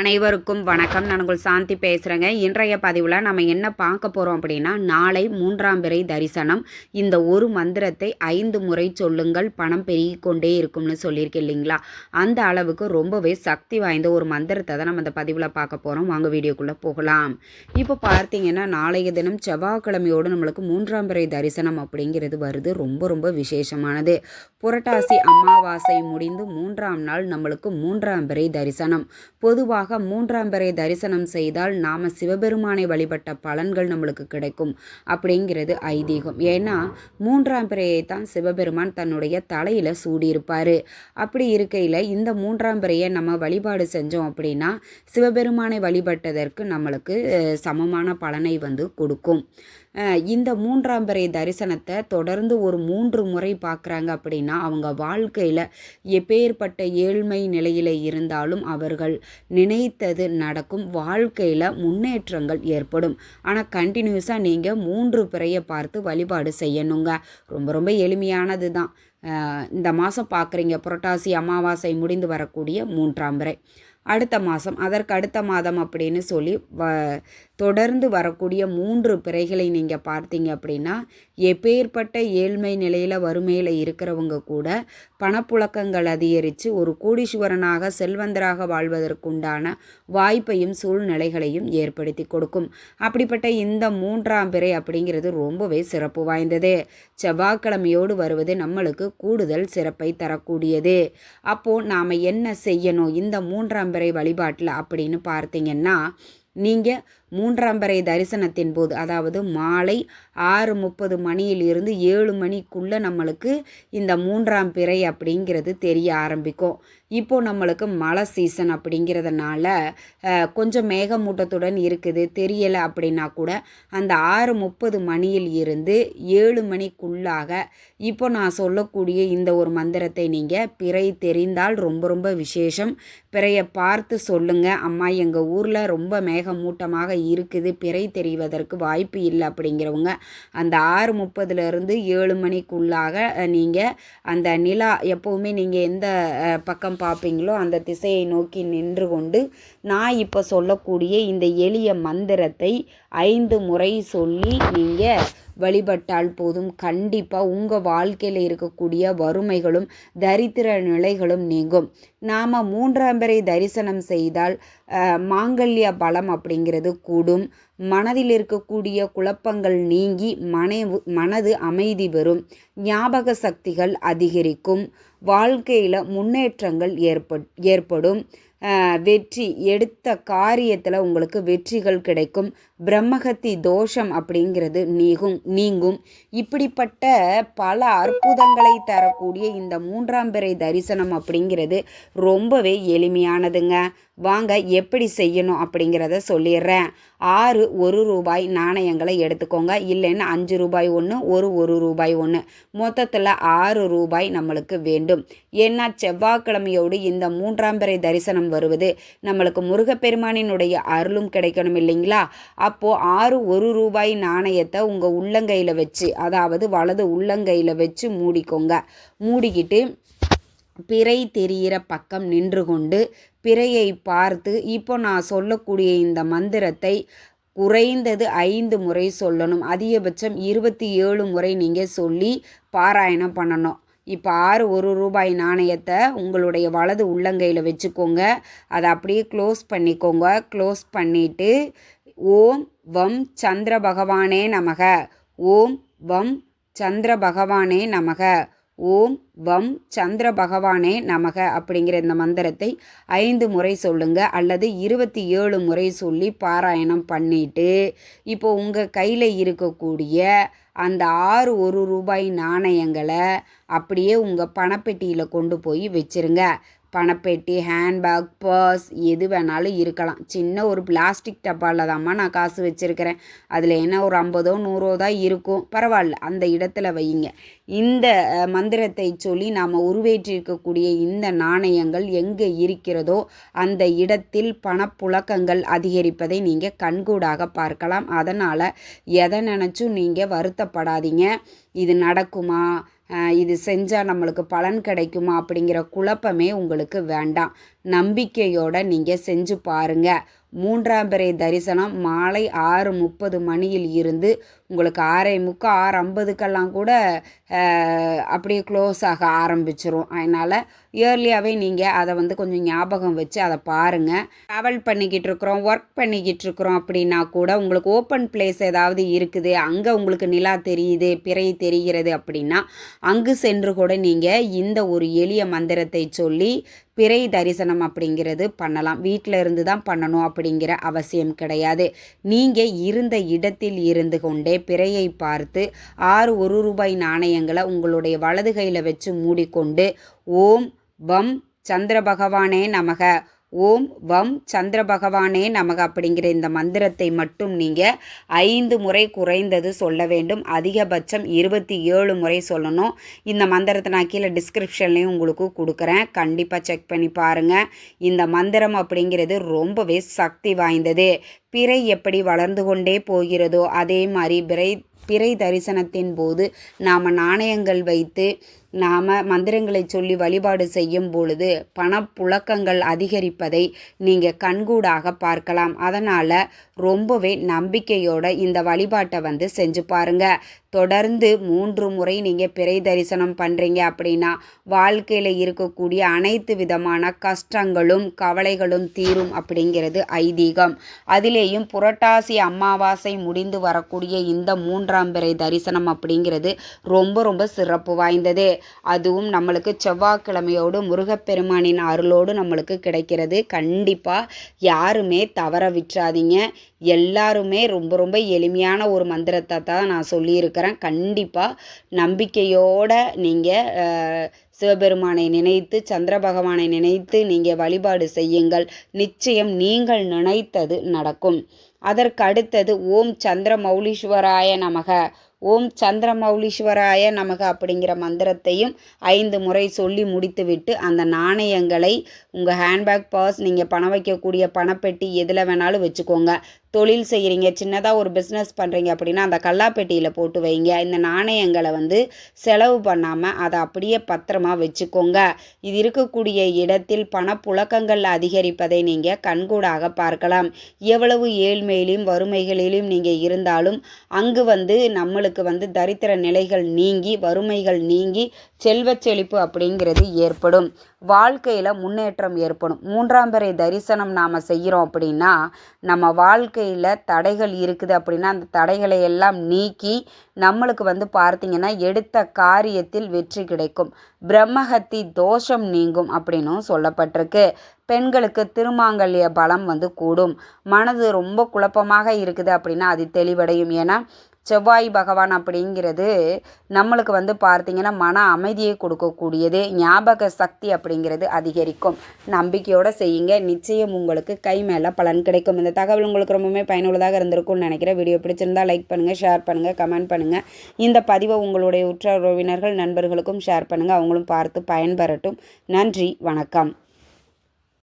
அனைவருக்கும் வணக்கம். நான் உங்கள் சாந்தி பேசுகிறேங்க இன்றைய பதிவில் நம்ம என்ன பார்க்க போகிறோம் அப்படின்னா நாளை மூன்றாம் பிறை தரிசனம். இந்த ஒரு மந்திரத்தை ஐந்து முறை சொல்லுங்கள். பணம் பெருகி கொண்டே இருக்கும்னு சொல்லியிருக்கேன் இல்லைங்களா? அந்த அளவுக்கு ரொம்பவே சக்தி வாய்ந்த ஒரு மந்திரத்தை தான் நம்ம இந்த பதிவில் பார்க்க போகிறோம் வாங்க வீடியோக்குள்ளே போகலாம். இப்போ பார்த்தீங்கன்னா நாளைய தினம் செவ்வாய்க்கிழமையோடு நம்மளுக்கு மூன்றாம் பிறை தரிசனம் அப்படிங்கிறது வருது. ரொம்ப ரொம்ப விசேஷமானது. புரட்டாசி அமாவாசை முடிந்து மூன்றாம் நாள் நம்மளுக்கு மூன்றாம் பிறை தரிசனம். பொதுவாக மூன்றாம் பிறை தரிசனம் செய்தால் நாம் சிவபெருமானை வழிபட்ட பலன்கள் நம்மளுக்கு கிடைக்கும் அப்படிங்கிறது ஐதீகம். ஏன்னா மூன்றாம் பிறையை தான் சிவபெருமான் தன்னுடைய தலையில் சூடியிருப்பார். அப்படி இருக்கையில் இந்த மூன்றாம் பிறையை நம்ம வழிபாடு செஞ்சோம் அப்படின்னா சிவபெருமானை வழிபட்டதற்கு நம்மளுக்கு சமமான பலனை வந்து கொடுக்கும். இந்த மூன்றாம் பிறை தரிசனத்தை தொடர்ந்து ஒரு மூன்று முறை பார்க்குறாங்க அப்படின்னா அவங்க வாழ்க்கையில் எப்பேற்பட்ட ஏழ்மை நிலையில் இருந்தாலும் அவர்கள் நினைத்தது நடக்கும். வாழ்க்கையில் முன்னேற்றங்கள் ஏற்படும். ஆனால் கண்டினியூஸாக நீங்கள் மூன்று பிறையை பார்த்து வழிபாடு செய்யணுங்க. ரொம்ப ரொம்ப எளிமையானது தான் இந்த மாதம் பார்க்குறீங்க புரட்டாசி அமாவாசை முடிந்து வரக்கூடிய மூன்றாம் பிறை. அடுத்த மாதம் அதற்கு அடுத்த மாதம் அப்படின்னு சொல்லி வ தொடர்ந்து வரக்கூடிய மூன்று பிறைகளை நீங்கள் பார்த்தீங்க அப்படின்னா எப்பேற்பட்ட ஏழ்மை நிலையில் வறுமையில் இருக்கிறவங்க கூட பணப்புழக்கங்கள் அதிகரித்து ஒரு கோடீஸ்வரனாக செல்வந்தராக வாழ்வதற்குண்டான வாய்ப்பையும் சூழ்நிலைகளையும் ஏற்படுத்தி கொடுக்கும். அப்படிப்பட்ட இந்த மூன்றாம் பிறை அப்படிங்கிறது ரொம்பவே சிறப்பு வாய்ந்தது. செவ்வாய்க்கிழமையோடு வருவது நம்மளுக்கு கூடுதல் சிறப்பை தரக்கூடியது. அப்போது நாம் என்ன செய்யணும்? இந்த மூன்றாம் பிறை வழிபாட்டில் அப்படின்னு பார்த்தீங்கன்னா நீங்கள் மூன்றாம் பிறை தரிசனத்தின் போது அதாவது மாலை ஆறு முப்பது மணியிலிருந்து ஏழு மணிக்குள்ளே நம்மளுக்கு இந்த மூன்றாம் பிறை அப்படிங்கிறது தெரிய ஆரம்பிக்கும். இப்போ நம்மளுக்கு மழை சீசன் அப்படிங்கிறதுனால கொஞ்சம் மேகமூட்டத்துடன் இருக்குது தெரியலை அப்படின்னா கூட அந்த ஆறு முப்பது மணியில் இருந்து ஏழு மணிக்குள்ளாக இப்போ நான் சொல்லக்கூடிய இந்த ஒரு மந்திரத்தை நீங்கள் பிறை தெரிந்தால் ரொம்ப ரொம்ப விசேஷம். பிறையை பார்த்து சொல்லுங்கள் அம்மா எங்கள் ஊரில் ரொம்ப மேகமூட்டமாக இருக்குது பிறை தெரிவதற்கு வாய்ப்பு இல்லை அப்படிங்கிறவங்க அந்த ஆறு முப்பதுலேருந்து ஏழு மணிக்குள்ளாக நீங்கள் அந்த நிலா எப்போவுமே நீங்கள் எந்த பக்கம் பார்ப்பீங்களோ அந்த திசையை நோக்கி நின்று கொண்டு நான் இப்போ சொல்லக்கூடிய இந்த எளிய மந்திரத்தை ஐந்து முறை சொல்லி நீங்கள் வழிபட்டால் போதும். கண்டிப்பாக உங்கள் வாழ்க்கையில் இருக்கக்கூடிய வறுமைகளும் தரித்திர நிலைகளும் நீங்கும். நாம் மூன்றாம் பேரை தரிசனம் செய்தால் மாங்கல்ய பலம் அப்படிங்கிறது கூடும். மனதில் இருக்கக்கூடிய குழப்பங்கள் நீங்கி மனைவு மனது அமைதி பெறும். ஞாபக சக்திகள் அதிகரிக்கும். வாழ்க்கையில் முன்னேற்றங்கள் ஏற்பட் ஏற்படும். வெற்றி எடுத்த காரியத்தில் உங்களுக்கு வெற்றிகள் கிடைக்கும். பிரம்மகத்தி தோஷம் அப்படிங்கிறது நீங்கும் நீங்கும். இப்படிப்பட்ட பல அற்புதங்களை தரக்கூடிய இந்த மூன்றாம் பிறை தரிசனம் அப்படிங்கிறது ரொம்பவே எளிமையானதுங்க. வாங்க எப்படி செய்யணும் அப்படிங்கிறத சொல்லிடுறேன். ஆறு ஒரு ரூபாய் நாணயங்களை எடுத்துக்கோங்க. இல்லைன்னா அஞ்சு ரூபாய் ஒன்று ஒரு ஒரு ரூபாய் ஒன்று மொத்தத்தில் ஆறு ரூபாய் நம்மளுக்கு வேண்டும். ஏன்னா செவ்வாய்க்கிழமையோடு இந்த மூன்றாம் பிறை தரிசனம் வருவது. நம்மளுக்கு முருகப்பெருமானினுடைய அருளும் கிடைக்கணும் இல்லைங்களா? அப்போது ஆறு ஒரு ரூபாய் நாணயத்தை உங்கள் உள்ளங்கையில் வச்சு அதாவது வலது உள்ளங்கையில் வச்சு மூடிக்கோங்க. மூடிக்கிட்டு பிறை தெரிகிற பக்கம் நின்று கொண்டு பிறையை பார்த்து இப்போ நான் சொல்லக்கூடிய இந்த மந்திரத்தை குறைந்தது ஐந்து முறை சொல்லணும். அதிகபட்சம் இருபத்தி ஏழு முறை நீங்கள் சொல்லி பாராயணம் பண்ணணும். இப்போ ஆறு ஒரு ரூபாய் நாணயத்தை உங்களுடைய வலது உள்ளங்கையில் வச்சுக்கோங்க. அதை அப்படியே க்ளோஸ் பண்ணிக்கோங்க. க்ளோஸ் பண்ணிவிட்டு ஓம் வம் சந்திர பகவானே நமக. ஓம் வம் சந்திர பகவானே நமக. ஓம் வம் சந்திர பகவானே நமக அப்படிங்கிற இந்த மந்திரத்தை ஐந்து முறை சொல்லுங்க அல்லது இருபத்தி ஏழு முறை சொல்லி பாராயணம் பண்ணிட்டு இப்போ உங்கள் கையில் இருக்கக்கூடிய அந்த ஆறு ஒரு ரூபாய் நாணயங்களை அப்படியே உங்கள் பணப்பெட்டியில் கொண்டு போய் வச்சிருங்க. பணப்பெட்டி ஹேண்ட்பேக் பர்ஸ் எது வேணாலும் இருக்கலாம். சின்ன ஒரு பிளாஸ்டிக் டப்பாவில் தாம்மா நான் காசு வச்சுருக்கிறேன். அதில் என்ன ஒரு ஐம்பதோ நூறோ தான் இருக்கும். பரவாயில்ல அந்த இடத்துல வையுங்க. இந்த மந்திரத்தை சொல்லி நாம் உருவேற்றிருக்கக்கூடிய இந்த நாணயங்கள் எங்கே இருக்கிறதோ அந்த இடத்தில் பணப்புழக்கங்கள் அதிகரிப்பதை நீங்கள் கண்கூடாக பார்க்கலாம். அதனால் எதை நினச்சும் நீங்கள் வருத்தப்படாதீங்க. இது நடக்குமா? இது செஞ்சால் நம்மளுக்கு பலன் கிடைக்குமா அப்படிங்கிற குழப்பமே உங்களுக்கு வேண்டாம். நம்பிக்கையோட நீங்கள் செஞ்சு பாருங்க. மூன்றாம் பிறை தரிசனம் மாலை ஆறு முப்பது மணியில் இருந்து உங்களுக்கு ஆறே முக்கால் ஆறு ஐம்பதுக்கெல்லாம் கூட அப்படியே க்ளோஸ் ஆக ஆரம்பிச்சிரும். அதனால் இயர்லியாகவே நீங்கள் அதை வந்து கொஞ்சம் ஞாபகம் வச்சு அதை பாருங்கள் ட்ராவல் பண்ணிக்கிட்டு இருக்கிறோம் ஒர்க் பண்ணிக்கிட்டு இருக்கிறோம் அப்படின்னா கூட உங்களுக்கு ஓப்பன் பிளேஸ் ஏதாவது இருக்குது அங்கே உங்களுக்கு நிலா தெரியுது பிறை தெரிகிறது அப்படின்னா அங்கு சென்று கூட நீங்கள் இந்த ஒரு எளிய மந்திரத்தை சொல்லி பிறை தரிசனம் அப்படிங்கிறது பண்ணலாம். வீட்டில் இருந்து தான் பண்ணணும் அப்படிங்கிற அவசியம் கிடையாது. நீங்கள் இருந்த இடத்தில் இருந்து கொண்டே பிறையை பார்த்து ஆறு ஒரு ரூபாய் நாணயங்களை உங்களுடைய வலது கையில் வச்சு மூடிக்கொண்டு ஓம் வம் சந்திர பகவானே நமக. ஓம் வம் சந்திர பகவானே நமக அப்படிங்கிற இந்த மந்திரத்தை மட்டும் நீங்கள் ஐந்து முறை குறைந்தது சொல்ல வேண்டும். அதிகபட்சம் இருபத்தி ஏழு முறை சொல்லணும். இந்த மந்திரத்தை நான் கீழே டிஸ்கிரிப்ஷன்லேயும் உங்களுக்கு கொடுக்குறேன். கண்டிப்பாக செக் பண்ணி பாருங்கள் இந்த மந்திரம் அப்படிங்கிறது ரொம்பவே சக்தி வாய்ந்தது. பிறை எப்படி வளர்ந்து கொண்டே போகிறதோ அதே மாதிரி பிறை பிறை தரிசனத்தின் போது நாம் நாணயங்கள் வைத்து நாம் மந்திரங்களை சொல்லி வழிபாடு செய்யும் பொழுது பணப்புழக்கங்கள் அதிகரிப்பதை நீங்கள் கண்கூடாக பார்க்கலாம். அதனால் ரொம்பவே நம்பிக்கையோட இந்த வழிபாட்டை வந்து செஞ்சு பாருங்க. தொடர்ந்து மூன்று முறை நீங்கள் பிறை தரிசனம் பண்ணுறீங்க அப்படின்னா வாழ்க்கையில் இருக்கக்கூடிய அனைத்து விதமான கஷ்டங்களும் கவலைகளும் தீரும் அப்படிங்கிறது ஐதீகம். அதிலேயும் புரட்டாசி அமாவாசை முடிந்து வரக்கூடிய இந்த மூன்றாம் பிறை தரிசனம் அப்படிங்கிறது ரொம்ப ரொம்ப சிறப்பு வாய்ந்தது. அதுவும் நம்மளுக்கு செவ்வாய்க்கிழமையோடு முருகப்பெருமானின் அருளோடு நம்மளுக்கு கிடைக்கிறது. கண்டிப்பாக யாருமே தவற விட்டுறாதீங்க எல்லாருமே ரொம்ப ரொம்ப எளிமையான ஒரு மந்திரத்தை தான் நான் சொல்லியிருக்கிறேன். கண்டிப்பாக நம்பிக்கையோடு நீங்கள் சிவபெருமானை நினைத்து சந்திர பகவானை நினைத்து நீங்கள் வழிபாடு செய்யுங்கள். நிச்சயம் நீங்கள் நினைத்தது நடக்கும். அதற்கு அடுத்தது ஓம் சந்திர மௌலீஸ்வராய நமக. ஓம் சந்திரமௌலீஸ்வராய நமக அப்படிங்கிற மந்திரத்தையும் ஐந்து முறை சொல்லி முடித்துவிட்டு அந்த நாணயங்களை உங்கள் ஹேண்ட்பேக் பர்ஸ் நீங்கள் பணம் வைக்கக்கூடிய பணப்பெட்டி எதில் வேணாலும் வச்சுக்கோங்க. தொழில் செய்கிறீங்க சின்னதாக ஒரு பிஸ்னஸ் பண்ணுறீங்க அப்படின்னா அந்த கல்லாப்பெட்டியில் போட்டு வைங்க. இந்த நாணயங்களை வந்து செலவு பண்ணாமல் அதை அப்படியே பத்திரமா வச்சுக்கோங்க. இது இருக்கக்கூடிய இடத்தில் பணப்புழக்கங்கள் அதிகரிப்பதை நீங்கள் கண்கூடாக பார்க்கலாம். எவ்வளவு ஏழ்மையிலும் வறுமைகளிலும் நீங்கள் இருந்தாலும் அங்கு வந்து நம்மளுக்கு வந்து தரித்திர நிலைகள் நீங்கி வறுமைகள் நீங்கி செல்வ செழிப்பு அப்படிங்கிறது ஏற்படும். வாழ்க்கையில் முன்னேற்றம் ஏற்படும். மூன்றாம் பிறை தரிசனம் நாம் செய்கிறோம் அப்படின்னா நம்ம வாழ்க்கையில் தடைகள் இருக்குது அப்படின்னா அந்த தடைகளை எல்லாம் நீக்கி நம்மளுக்கு வந்து பார்த்திங்கன்னா எடுத்த காரியத்தில் வெற்றி கிடைக்கும். பிரம்மஹத்தி தோஷம் நீங்கும் அப்படின்னும் சொல்லப்பட்டிருக்கு. பெண்களுக்கு திருமாங்கல்ய பலம் வந்து கூடும். மனது ரொம்ப குழப்பமாக இருக்குது அப்படின்னா அது தெளிவடையும். ஏன்னா செவ்வாய் பகவான் அப்படிங்கிறது நம்மளுக்கு வந்து பார்த்திங்கன்னா மன அமைதியை கொடுக்கக்கூடியது ஞாபக சக்தி அப்படிங்கிறது அதிகரிக்கும். நம்பிக்கையோடு செய்யுங்க. நிச்சயம் உங்களுக்கு கை மேலே பலன் கிடைக்கும். இந்த தகவல் உங்களுக்கு ரொம்பவுமே பயனுள்ளதாக இருந்திருக்கும்னு நினைக்கிறேன். வீடியோ பிடிச்சிருந்தா லைக் பண்ணுங்கள் ஷேர் பண்ணுங்கள் கமெண்ட் பண்ணுங்கள் இந்த பதிவை உங்களுடைய உற்ற உறவினர்கள் நண்பர்களுக்கும் ஷேர் பண்ணுங்கள் அவங்களும் பார்த்து பயன்பெறட்டும். நன்றி வணக்கம்.